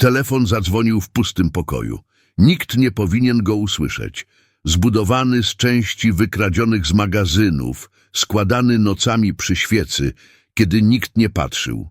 Telefon zadzwonił w pustym pokoju. Nikt nie powinien go usłyszeć. Zbudowany z części wykradzionych z magazynów, składany nocami przy świecy, kiedy nikt nie patrzył.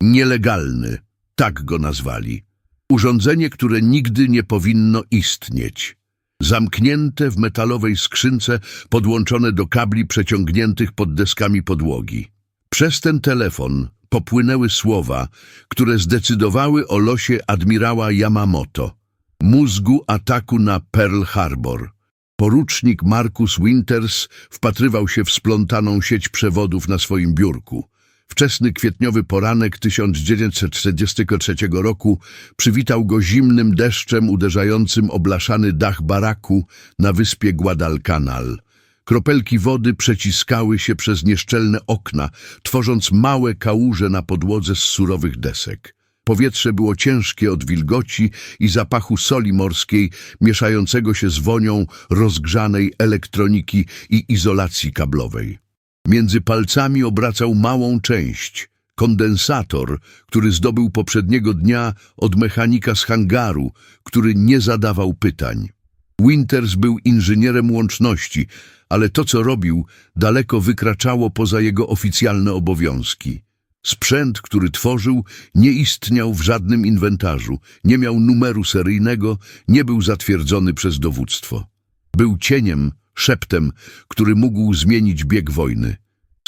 Nielegalny, tak go nazwali. Urządzenie, które nigdy nie powinno istnieć. Zamknięte w metalowej skrzynce, podłączone do kabli przeciągniętych pod deskami podłogi. Przez ten telefon popłynęły słowa, które zdecydowały o losie admirała Yamamoto, mózgu ataku na Pearl Harbor. Porucznik Marcus Winters wpatrywał się w splątaną sieć przewodów na swoim biurku. Wczesny kwietniowy poranek 1943 roku przywitał go zimnym deszczem uderzającym o blaszany dach baraku na wyspie Guadalcanal. Kropelki wody przeciskały się przez nieszczelne okna, tworząc małe kałuże na podłodze z surowych desek. Powietrze było ciężkie od wilgoci i zapachu soli morskiej, mieszającego się z wonią rozgrzanej elektroniki i izolacji kablowej. Między palcami obracał małą część, kondensator, który zdobył poprzedniego dnia od mechanika z hangaru, który nie zadawał pytań. Winters był inżynierem łączności, ale to, co robił, daleko wykraczało poza jego oficjalne obowiązki. Sprzęt, który tworzył, nie istniał w żadnym inwentarzu, nie miał numeru seryjnego, nie był zatwierdzony przez dowództwo. Był cieniem, szeptem, który mógł zmienić bieg wojny.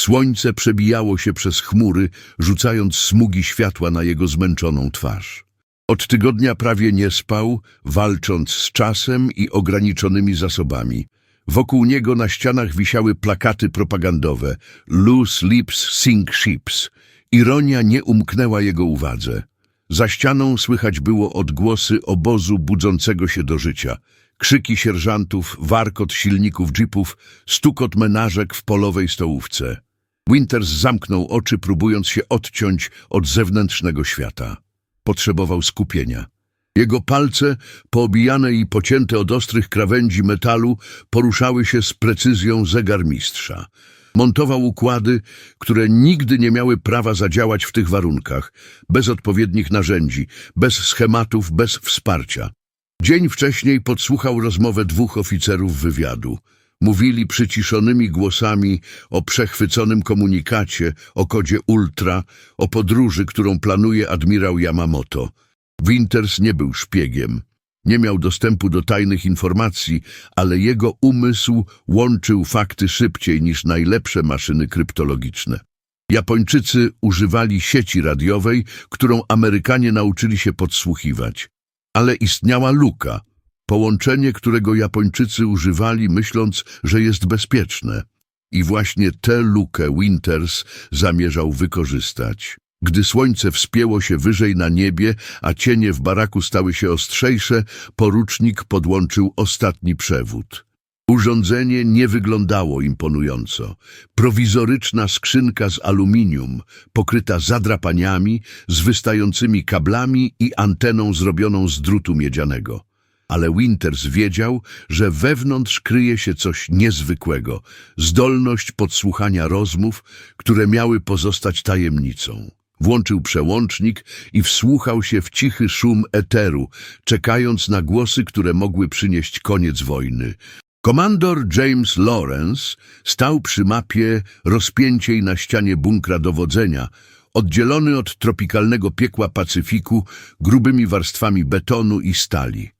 Słońce przebijało się przez chmury, rzucając smugi światła na jego zmęczoną twarz. Od tygodnia prawie nie spał, walcząc z czasem i ograniczonymi zasobami. Wokół niego na ścianach wisiały plakaty propagandowe Loose lips sink ships. Ironia nie umknęła jego uwadze. Za ścianą słychać było odgłosy obozu budzącego się do życia. Krzyki sierżantów, warkot silników jeepów, stukot menażek w polowej stołówce. Winters zamknął oczy, próbując się odciąć od zewnętrznego świata. Potrzebował skupienia. Jego palce, poobijane i pocięte od ostrych krawędzi metalu, poruszały się z precyzją zegarmistrza. Montował układy, które nigdy nie miały prawa zadziałać w tych warunkach, bez odpowiednich narzędzi, bez schematów, bez wsparcia. Dzień wcześniej podsłuchał rozmowę dwóch oficerów wywiadu. Mówili przyciszonymi głosami o przechwyconym komunikacie, o kodzie Ultra, o podróży, którą planuje admirał Yamamoto. Winters nie był szpiegiem. Nie miał dostępu do tajnych informacji, ale jego umysł łączył fakty szybciej niż najlepsze maszyny kryptologiczne. Japończycy używali sieci radiowej, którą Amerykanie nauczyli się podsłuchiwać. Ale istniała luka, połączenie, którego Japończycy używali, myśląc, że jest bezpieczne. I właśnie tę lukę Winters zamierzał wykorzystać. Gdy słońce wspięło się wyżej na niebie, a cienie w baraku stały się ostrzejsze, porucznik podłączył ostatni przewód. Urządzenie nie wyglądało imponująco. Prowizoryczna skrzynka z aluminium, pokryta zadrapaniami, z wystającymi kablami i anteną zrobioną z drutu miedzianego. Ale Winters wiedział, że wewnątrz kryje się coś niezwykłego, zdolność podsłuchania rozmów, które miały pozostać tajemnicą. Włączył przełącznik i wsłuchał się w cichy szum eteru, czekając na głosy, które mogły przynieść koniec wojny. Komandor James Lawrence stał przy mapie rozpięciej na ścianie bunkra dowodzenia, oddzielony od tropikalnego piekła Pacyfiku grubymi warstwami betonu i stali.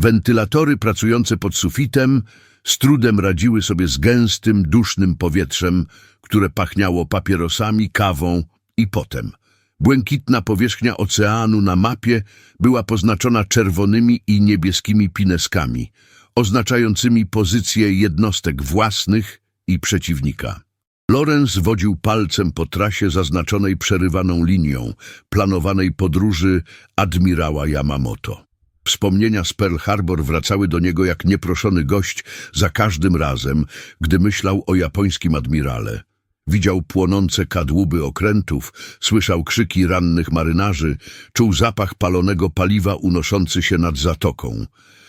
Wentylatory pracujące pod sufitem z trudem radziły sobie z gęstym, dusznym powietrzem, które pachniało papierosami, kawą i potem. Błękitna powierzchnia oceanu na mapie była poznaczona czerwonymi i niebieskimi pineskami, oznaczającymi pozycje jednostek własnych i przeciwnika. Lorenz wodził palcem po trasie zaznaczonej przerywaną linią planowanej podróży admirała Yamamoto. Wspomnienia z Pearl Harbor wracały do niego jak nieproszony gość za każdym razem, gdy myślał o japońskim admirale. Widział płonące kadłuby okrętów, słyszał krzyki rannych marynarzy, czuł zapach palonego paliwa unoszący się nad zatoką.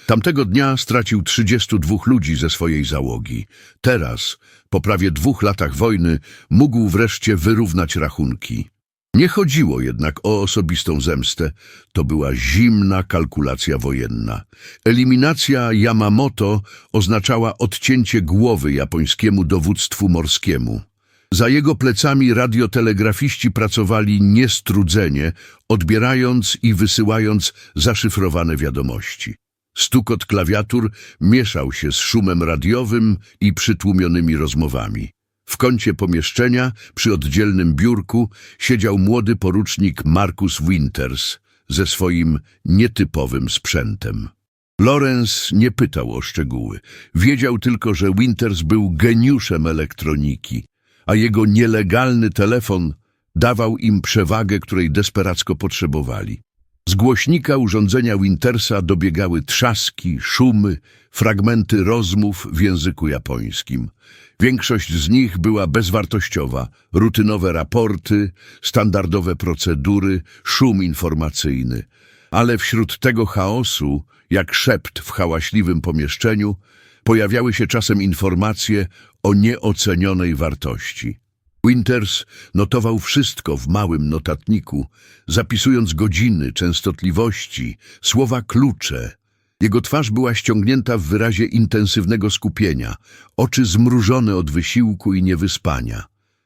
Tamtego dnia stracił 32 ludzi ze swojej załogi. Teraz, po prawie dwóch latach wojny, mógł wreszcie wyrównać rachunki. Nie chodziło jednak o osobistą zemstę, to była zimna kalkulacja wojenna. Eliminacja Yamamoto oznaczała odcięcie głowy japońskiemu dowództwu morskiemu. Za jego plecami radiotelegrafiści pracowali niestrudzenie, odbierając i wysyłając zaszyfrowane wiadomości. Stukot klawiatur mieszał się z szumem radiowym i przytłumionymi rozmowami. W kącie pomieszczenia, przy oddzielnym biurku, siedział młody porucznik Marcus Winters ze swoim nietypowym sprzętem. Lorenz nie pytał o szczegóły. Wiedział tylko, że Winters był geniuszem elektroniki, a jego nielegalny telefon dawał im przewagę, której desperacko potrzebowali. Z głośnika urządzenia Wintersa dobiegały trzaski, szumy, fragmenty rozmów w języku japońskim. Większość z nich była bezwartościowa, rutynowe raporty, standardowe procedury, szum informacyjny. Ale wśród tego chaosu, jak szept w hałaśliwym pomieszczeniu, pojawiały się czasem informacje o nieocenionej wartości. Winters notował wszystko w małym notatniku, zapisując godziny, częstotliwości, słowa klucze. Jego twarz była ściągnięta w wyrazie intensywnego skupienia, oczy zmrużone od wysiłku i niewyspania.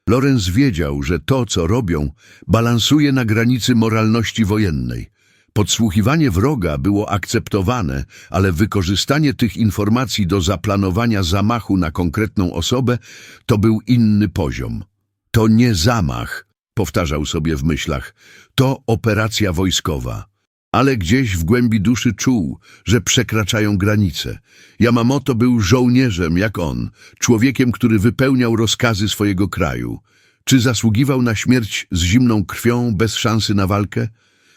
Lorenz wiedział, że to, co robią, balansuje na granicy moralności wojennej. Podsłuchiwanie wroga było akceptowane, ale wykorzystanie tych informacji do zaplanowania zamachu na konkretną osobę to był inny poziom. To nie zamach, powtarzał sobie w myślach, to operacja wojskowa. Ale gdzieś w głębi duszy czuł, że przekraczają granice. Yamamoto był żołnierzem jak on, człowiekiem, który wypełniał rozkazy swojego kraju. Czy zasługiwał na śmierć z zimną krwią, bez szansy na walkę?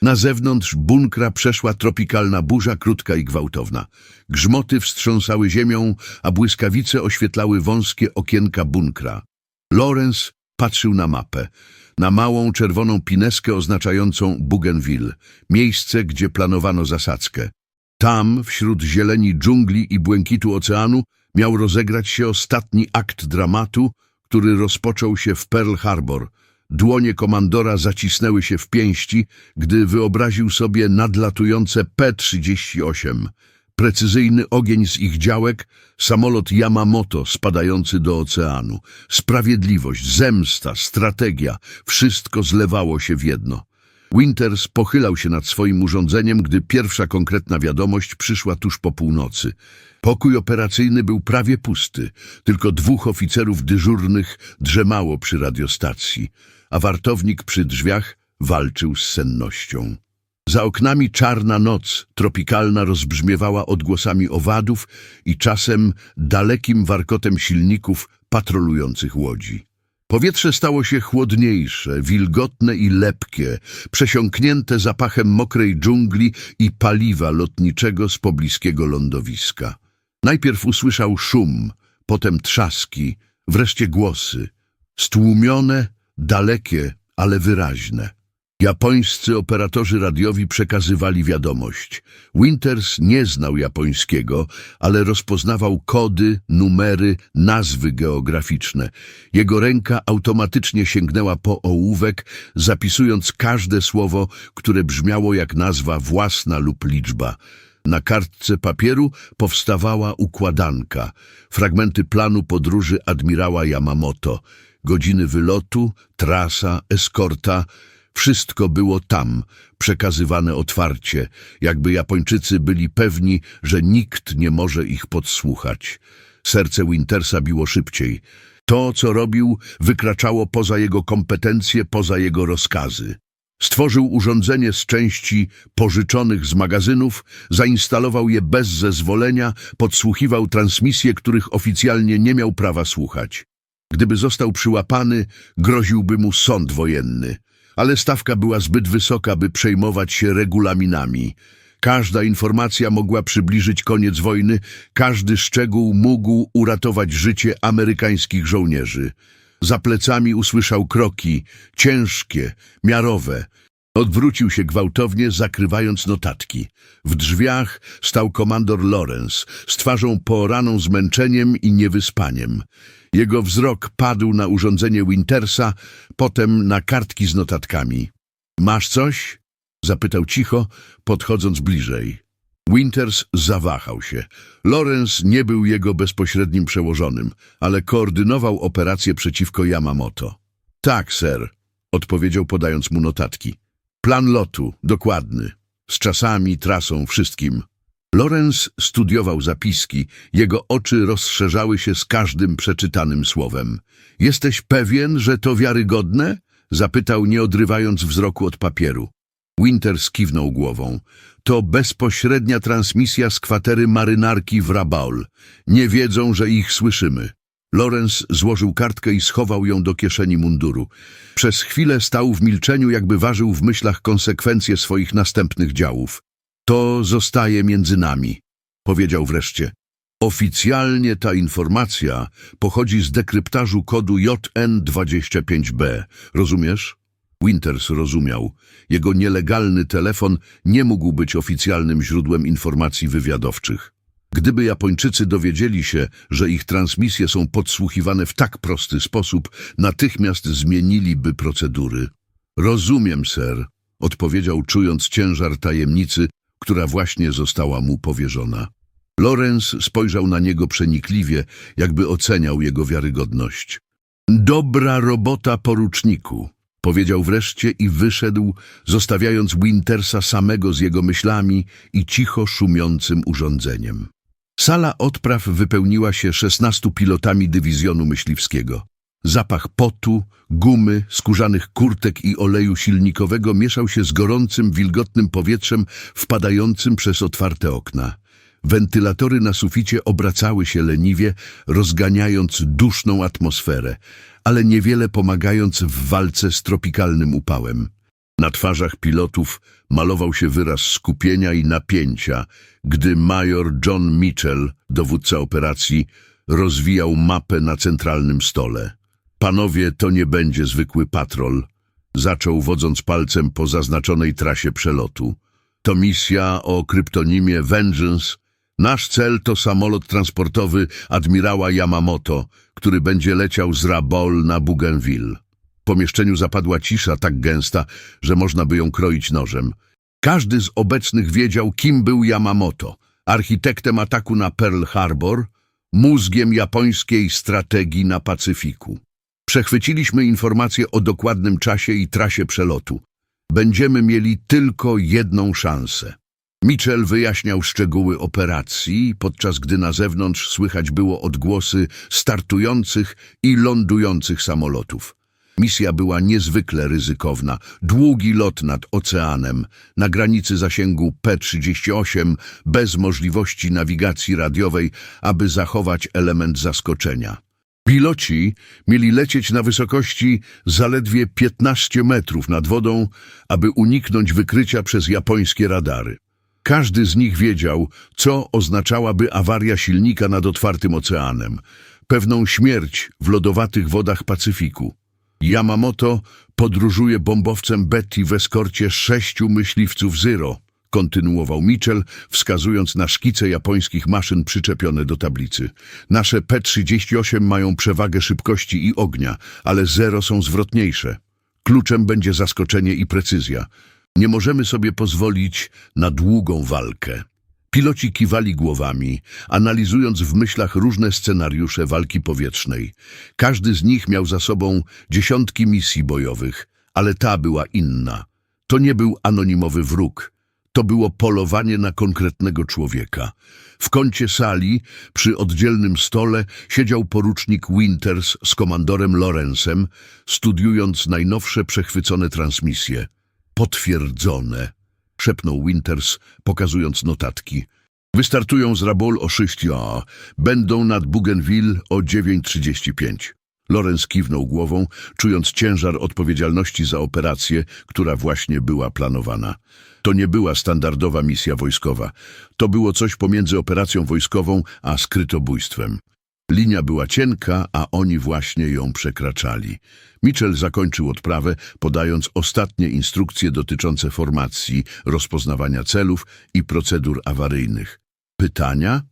Na zewnątrz bunkra przeszła tropikalna burza, krótka i gwałtowna. Grzmoty wstrząsały ziemią, a błyskawice oświetlały wąskie okienka bunkra. Lorenz patrzył na mapę, na małą czerwoną pineskę oznaczającą Bougainville, miejsce, gdzie planowano zasadzkę. Tam, wśród zieleni dżungli i błękitu oceanu, miał rozegrać się ostatni akt dramatu, który rozpoczął się w Pearl Harbor. Dłonie komandora zacisnęły się w pięści, gdy wyobraził sobie nadlatujące P-38. Precyzyjny ogień z ich działek, samolot Yamamoto spadający do oceanu. Sprawiedliwość, zemsta, strategia, wszystko zlewało się w jedno. Winters pochylał się nad swoim urządzeniem, gdy pierwsza konkretna wiadomość przyszła tuż po północy. Pokój operacyjny był prawie pusty, tylko dwóch oficerów dyżurnych drzemało przy radiostacji, a wartownik przy drzwiach walczył z sennością. Za oknami czarna noc, tropikalna, rozbrzmiewała odgłosami owadów i czasem dalekim warkotem silników patrolujących łodzi. Powietrze stało się chłodniejsze, wilgotne i lepkie, przesiąknięte zapachem mokrej dżungli i paliwa lotniczego z pobliskiego lądowiska. Najpierw usłyszał szum, potem trzaski, wreszcie głosy. Stłumione, dalekie, ale wyraźne. Japońscy operatorzy radiowi przekazywali wiadomość. Winters nie znał japońskiego, ale rozpoznawał kody, numery, nazwy geograficzne. Jego ręka automatycznie sięgnęła po ołówek, zapisując każde słowo, które brzmiało jak nazwa własna lub liczba. Na kartce papieru powstawała układanka, fragmenty planu podróży admirała Yamamoto, godziny wylotu, trasa, eskorta, wszystko było tam, przekazywane otwarcie, jakby Japończycy byli pewni, że nikt nie może ich podsłuchać. Serce Wintersa biło szybciej. To, co robił, wykraczało poza jego kompetencje, poza jego rozkazy. Stworzył urządzenie z części pożyczonych z magazynów, zainstalował je bez zezwolenia, podsłuchiwał transmisje, których oficjalnie nie miał prawa słuchać. Gdyby został przyłapany, groziłby mu sąd wojenny ale stawka była zbyt wysoka, by przejmować się regulaminami. Każda informacja mogła przybliżyć koniec wojny, każdy szczegół mógł uratować życie amerykańskich żołnierzy. Za plecami usłyszał kroki, ciężkie, miarowe. Odwrócił się gwałtownie, zakrywając notatki. W drzwiach stał komandor Lawrence, z twarzą poraną zmęczeniem i niewyspaniem. Jego wzrok padł na urządzenie Wintersa, potem na kartki z notatkami. Masz coś? Zapytał cicho, podchodząc bliżej. Winters zawahał się. Lawrence nie był jego bezpośrednim przełożonym, ale koordynował operację przeciwko Yamamoto. Tak, ser, odpowiedział podając mu notatki. Plan lotu, dokładny. Z czasami, trasą, wszystkim. Lorenz studiował zapiski, jego oczy rozszerzały się z każdym przeczytanym słowem. Jesteś pewien, że to wiarygodne? Zapytał, nie odrywając wzroku od papieru. Winters kiwnął głową. To bezpośrednia transmisja z kwatery marynarki w Rabaul. Nie wiedzą, że ich słyszymy. Lorenz złożył kartkę i schował ją do kieszeni munduru. Przez chwilę stał w milczeniu, jakby ważył w myślach konsekwencje swoich następnych działów. To zostaje między nami, powiedział wreszcie. Oficjalnie ta informacja pochodzi z dekryptażu kodu JN25B. Rozumiesz? Winters rozumiał. Jego nielegalny telefon nie mógł być oficjalnym źródłem informacji wywiadowczych. Gdyby Japończycy dowiedzieli się, że ich transmisje są podsłuchiwane w tak prosty sposób, natychmiast zmieniliby procedury. Rozumiem, ser, odpowiedział, czując ciężar tajemnicy, która właśnie została mu powierzona. Lorenz spojrzał na niego przenikliwie, jakby oceniał jego wiarygodność. Dobra robota, poruczniku, powiedział wreszcie i wyszedł, zostawiając Wintersa samego z jego myślami i cicho szumiącym urządzeniem. Sala odpraw wypełniła się szesnastu pilotami dywizjonu myśliwskiego. Zapach potu, gumy, skórzanych kurtek i oleju silnikowego mieszał się z gorącym, wilgotnym powietrzem wpadającym przez otwarte okna. Wentylatory na suficie obracały się leniwie, rozganiając duszną atmosferę, ale niewiele pomagając w walce z tropikalnym upałem. Na twarzach pilotów malował się wyraz skupienia i napięcia, gdy major John Mitchell, dowódca operacji, rozwijał mapę na centralnym stole. Panowie, to nie będzie zwykły patrol, zaczął wodząc palcem po zaznaczonej trasie przelotu. To misja o kryptonimie Vengeance. Nasz cel to samolot transportowy admirała Yamamoto, który będzie leciał z Rabol na Bougainville. W pomieszczeniu zapadła cisza tak gęsta, że można by ją kroić nożem. Każdy z obecnych wiedział, kim był Yamamoto. Architektem ataku na Pearl Harbor, mózgiem japońskiej strategii na Pacyfiku. Przechwyciliśmy informacje o dokładnym czasie i trasie przelotu. Będziemy mieli tylko jedną szansę. Mitchell wyjaśniał szczegóły operacji, podczas gdy na zewnątrz słychać było odgłosy startujących i lądujących samolotów. Misja była niezwykle ryzykowna. Długi lot nad oceanem, na granicy zasięgu P-38, bez możliwości nawigacji radiowej, aby zachować element zaskoczenia. Piloci mieli lecieć na wysokości zaledwie 15 metrów nad wodą, aby uniknąć wykrycia przez japońskie radary. Każdy z nich wiedział, co oznaczałaby awaria silnika nad otwartym oceanem, pewną śmierć w lodowatych wodach Pacyfiku. Yamamoto podróżuje bombowcem Betty w eskorcie sześciu myśliwców Zero, kontynuował Mitchell, wskazując na szkice japońskich maszyn przyczepione do tablicy. Nasze P-38 mają przewagę szybkości i ognia, ale Zero są zwrotniejsze. Kluczem będzie zaskoczenie i precyzja. Nie możemy sobie pozwolić na długą walkę. Piloci kiwali głowami, analizując w myślach różne scenariusze walki powietrznej. Każdy z nich miał za sobą dziesiątki misji bojowych, ale ta była inna. To nie był anonimowy wróg. To było polowanie na konkretnego człowieka. W kącie sali, przy oddzielnym stole, siedział porucznik Winters z komandorem Lorenzem, studiując najnowsze przechwycone transmisje. Potwierdzone, szepnął Winters, pokazując notatki. Wystartują z Rabol o 6 a będą nad Bougainville o 9.35. Lorenz kiwnął głową, czując ciężar odpowiedzialności za operację, która właśnie była planowana. To nie była standardowa misja wojskowa. To było coś pomiędzy operacją wojskową a skrytobójstwem. Linia była cienka, a oni właśnie ją przekraczali. Mitchell zakończył odprawę, podając ostatnie instrukcje dotyczące formacji, rozpoznawania celów i procedur awaryjnych. Pytania?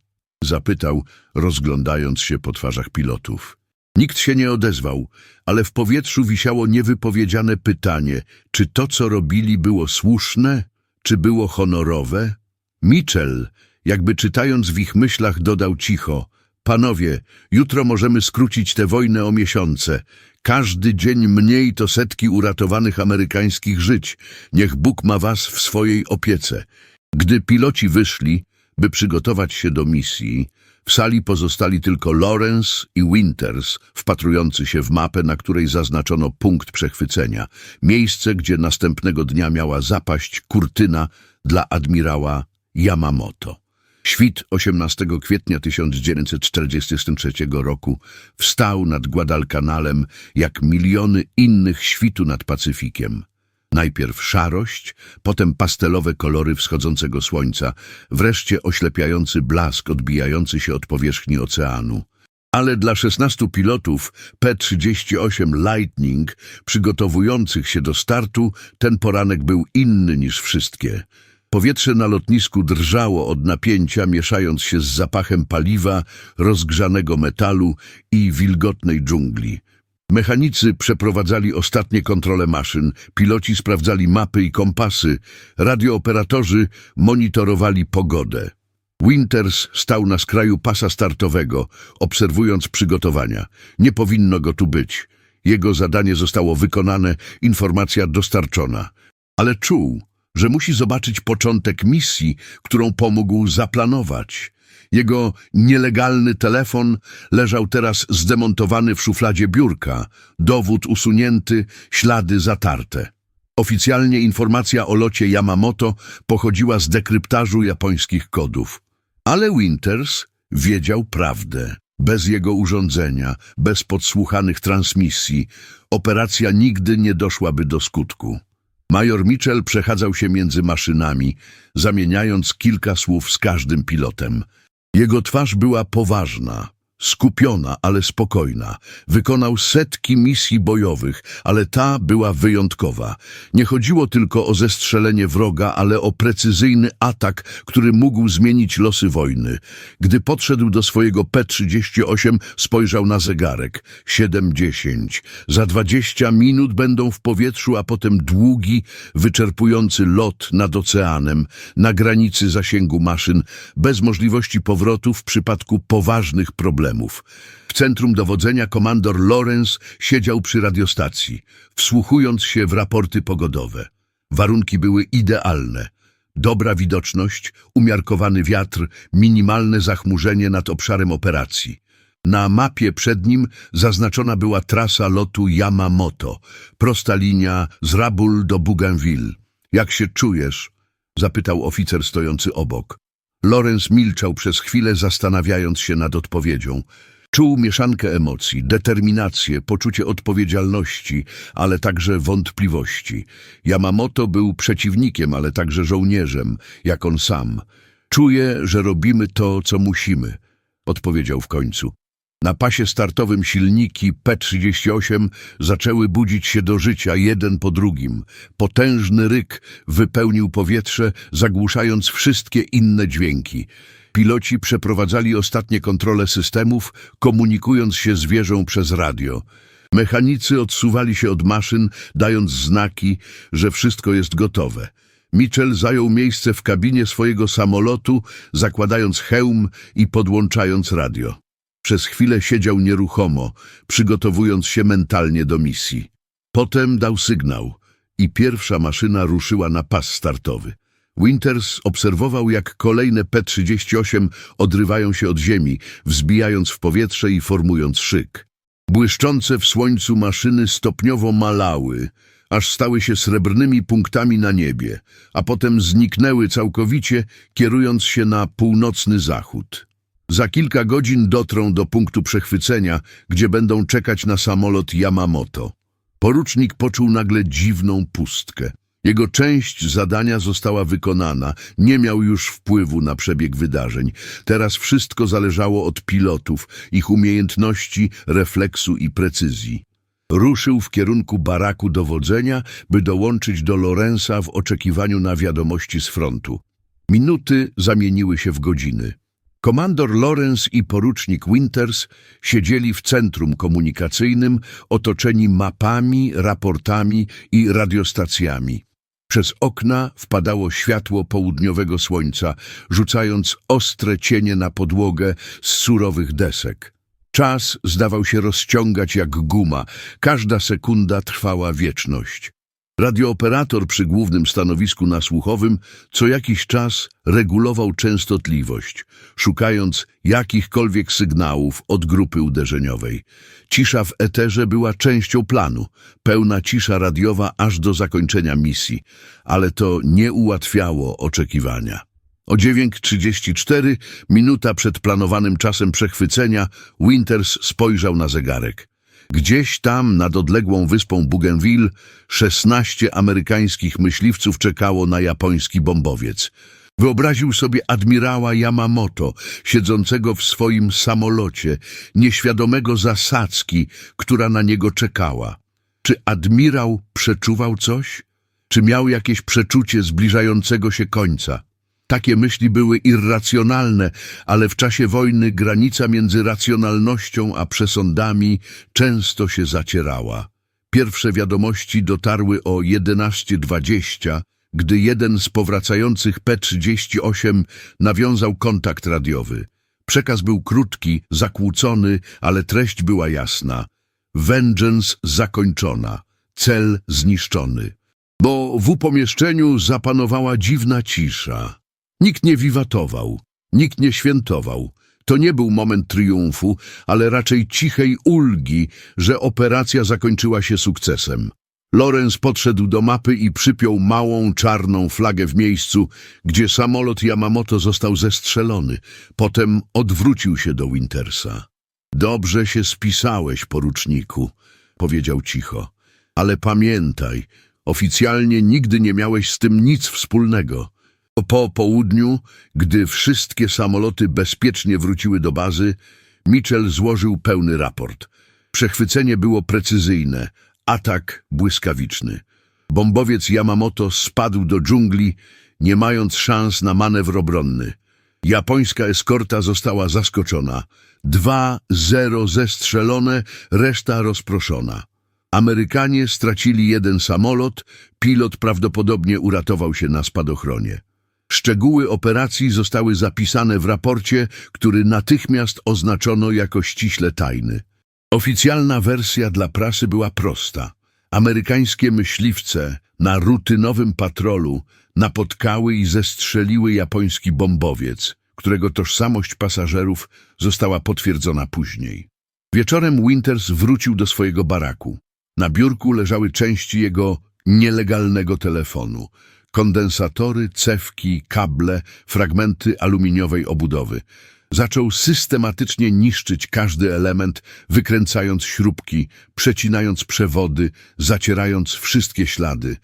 Zapytał, rozglądając się po twarzach pilotów. Nikt się nie odezwał, ale w powietrzu wisiało niewypowiedziane pytanie, czy to, co robili, było słuszne, czy było honorowe? Mitchell, jakby czytając w ich myślach, dodał cicho – Panowie, jutro możemy skrócić tę wojnę o miesiące. Każdy dzień mniej to setki uratowanych amerykańskich żyć. Niech Bóg ma was w swojej opiece. Gdy piloci wyszli, by przygotować się do misji, w sali pozostali tylko Lawrence i Winters, wpatrujący się w mapę, na której zaznaczono punkt przechwycenia. Miejsce, gdzie następnego dnia miała zapaść kurtyna dla admirała Yamamoto. Świt 18 kwietnia 1943 roku wstał nad Guadalcanalem jak miliony innych świtu nad Pacyfikiem. Najpierw szarość, potem pastelowe kolory wschodzącego słońca, wreszcie oślepiający blask odbijający się od powierzchni oceanu. Ale dla 16 pilotów P-38 Lightning przygotowujących się do startu ten poranek był inny niż wszystkie. Powietrze na lotnisku drżało od napięcia, mieszając się z zapachem paliwa, rozgrzanego metalu i wilgotnej dżungli. Mechanicy przeprowadzali ostatnie kontrole maszyn, piloci sprawdzali mapy i kompasy, radiooperatorzy monitorowali pogodę. Winters stał na skraju pasa startowego, obserwując przygotowania. Nie powinno go tu być. Jego zadanie zostało wykonane, informacja dostarczona. Ale czuł, że musi zobaczyć początek misji, którą pomógł zaplanować. Jego nielegalny telefon leżał teraz zdemontowany w szufladzie biurka, dowód usunięty, ślady zatarte. Oficjalnie informacja o locie Yamamoto pochodziła z dekryptażu japońskich kodów. Ale Winters wiedział prawdę. Bez jego urządzenia, bez podsłuchanych transmisji, operacja nigdy nie doszłaby do skutku. Major Mitchell przechadzał się między maszynami, zamieniając kilka słów z każdym pilotem. Jego twarz była poważna, skupiona, ale spokojna. Wykonał setki misji bojowych, ale ta była wyjątkowa. Nie chodziło tylko o zestrzelenie wroga, ale o precyzyjny atak, który mógł zmienić losy wojny. Gdy podszedł do swojego P-38, spojrzał na zegarek. 7.10. Za 20 minut będą w powietrzu, a potem długi, wyczerpujący lot nad oceanem, na granicy zasięgu maszyn, bez możliwości powrotu w przypadku poważnych problemów. W centrum dowodzenia komandor Lawrence siedział przy radiostacji, wsłuchując się w raporty pogodowe. Warunki były idealne. Dobra widoczność, umiarkowany wiatr, minimalne zachmurzenie nad obszarem operacji. Na mapie przed nim zaznaczona była trasa lotu Yamamoto, prosta linia z Rabul do Bougainville. Jak się czujesz? zapytał oficer stojący obok. Lorenz milczał przez chwilę, zastanawiając się nad odpowiedzią. Czuł mieszankę emocji, determinację, poczucie odpowiedzialności, ale także wątpliwości. Yamamoto był przeciwnikiem, ale także żołnierzem, jak on sam. Czuję, że robimy to, co musimy, odpowiedział w końcu. Na pasie startowym silniki P-38 zaczęły budzić się do życia jeden po drugim. Potężny ryk wypełnił powietrze, zagłuszając wszystkie inne dźwięki. Piloci przeprowadzali ostatnie kontrole systemów, komunikując się z wieżą przez radio. Mechanicy odsuwali się od maszyn, dając znaki, że wszystko jest gotowe. Mitchell zajął miejsce w kabinie swojego samolotu, zakładając hełm i podłączając radio. Przez chwilę siedział nieruchomo, przygotowując się mentalnie do misji. Potem dał sygnał i pierwsza maszyna ruszyła na pas startowy. Winters obserwował, jak kolejne P-38 odrywają się od ziemi, wzbijając w powietrze i formując szyk. Błyszczące w słońcu maszyny stopniowo malały, aż stały się srebrnymi punktami na niebie, a potem zniknęły całkowicie, kierując się na północny zachód. Za kilka godzin dotrą do punktu przechwycenia, gdzie będą czekać na samolot Yamamoto. Porucznik poczuł nagle dziwną pustkę. Jego część zadania została wykonana, nie miał już wpływu na przebieg wydarzeń. Teraz wszystko zależało od pilotów, ich umiejętności, refleksu i precyzji. Ruszył w kierunku baraku dowodzenia, by dołączyć do Lorenza w oczekiwaniu na wiadomości z frontu. Minuty zamieniły się w godziny. Komandor Lorenz i porucznik Winters siedzieli w centrum komunikacyjnym, otoczeni mapami, raportami i radiostacjami. Przez okna wpadało światło południowego słońca, rzucając ostre cienie na podłogę z surowych desek. Czas zdawał się rozciągać jak guma, każda sekunda trwała wieczność. Radiooperator przy głównym stanowisku nasłuchowym co jakiś czas regulował częstotliwość, szukając jakichkolwiek sygnałów od grupy uderzeniowej. Cisza w eterze była częścią planu, pełna cisza radiowa aż do zakończenia misji, ale to nie ułatwiało oczekiwania. O 9.34, minuta przed planowanym czasem przechwycenia, Winters spojrzał na zegarek. Gdzieś tam, nad odległą wyspą Bougainville, 16 amerykańskich myśliwców czekało na japoński bombowiec. Wyobraził sobie admirała Yamamoto, siedzącego w swoim samolocie, nieświadomego zasadzki, która na niego czekała. Czy admirał przeczuwał coś? Czy miał jakieś przeczucie zbliżającego się końca? Takie myśli były irracjonalne, ale w czasie wojny granica między racjonalnością a przesądami często się zacierała. Pierwsze wiadomości dotarły o 11.20, gdy jeden z powracających P-38 nawiązał kontakt radiowy. Przekaz był krótki, zakłócony, ale treść była jasna. Vengeance zakończona, cel zniszczony. Bo w pomieszczeniu zapanowała dziwna cisza. Nikt nie wiwatował, nikt nie świętował. To nie był moment triumfu, ale raczej cichej ulgi, że operacja zakończyła się sukcesem. Lorenz podszedł do mapy i przypiął małą czarną flagę w miejscu, gdzie samolot Yamamoto został zestrzelony. Potem odwrócił się do Wintersa. Dobrze się spisałeś, poruczniku, powiedział cicho. Ale pamiętaj, oficjalnie nigdy nie miałeś z tym nic wspólnego. Po południu, gdy wszystkie samoloty bezpiecznie wróciły do bazy, Mitchell złożył pełny raport. Przechwycenie było precyzyjne, atak błyskawiczny. Bombowiec Yamamoto spadł do dżungli, nie mając szans na manewr obronny. Japońska eskorta została zaskoczona. Dwa zero zestrzelone, reszta rozproszona. Amerykanie stracili jeden samolot, pilot prawdopodobnie uratował się na spadochronie. Szczegóły operacji zostały zapisane w raporcie, który natychmiast oznaczono jako ściśle tajny. Oficjalna wersja dla prasy była prosta. Amerykańskie myśliwce na rutynowym patrolu napotkały i zestrzeliły japoński bombowiec, którego tożsamość pasażerów została potwierdzona później. Wieczorem Winters wrócił do swojego baraku. Na biurku leżały części jego nielegalnego telefonu. Kondensatory, cewki, kable, fragmenty aluminiowej obudowy. Zaczął systematycznie niszczyć każdy element, wykręcając śrubki, przecinając przewody, zacierając wszystkie ślady.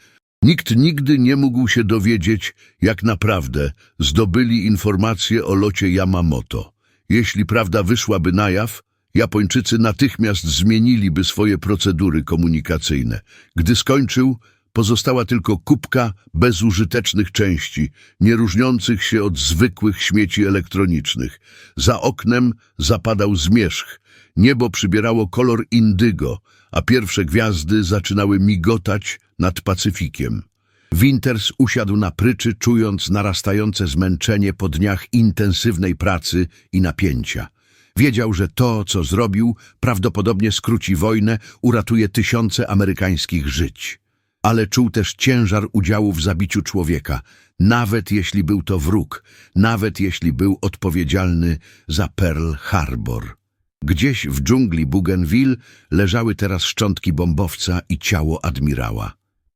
Nikt nigdy nie mógł się dowiedzieć, jak naprawdę zdobyli informacje o locie Yamamoto. Jeśli prawda wyszłaby na jaw, Japończycy natychmiast zmieniliby swoje procedury komunikacyjne. Gdy skończył, pozostała tylko kubka bezużytecznych części, nie różniących się od zwykłych śmieci elektronicznych. Za oknem zapadał zmierzch, niebo przybierało kolor indygo, a pierwsze gwiazdy zaczynały migotać nad Pacyfikiem. Winters usiadł na pryczy, czując narastające zmęczenie po dniach intensywnej pracy i napięcia. Wiedział, że to, co zrobił, prawdopodobnie skróci wojnę, uratuje tysiące amerykańskich żyć. Ale czuł też ciężar udziału w zabiciu człowieka, nawet jeśli był to wróg, nawet jeśli był odpowiedzialny za Pearl Harbor. Gdzieś w dżungli Bougainville leżały teraz szczątki bombowca i ciało admirała.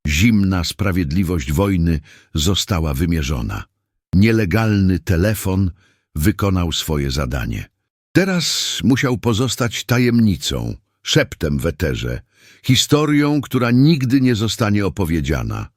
Zimna sprawiedliwość wojny została wymierzona. Nielegalny telefon wykonał swoje zadanie. Teraz musiał pozostać tajemnicą, szeptem w eterze, historią, która nigdy nie zostanie opowiedziana.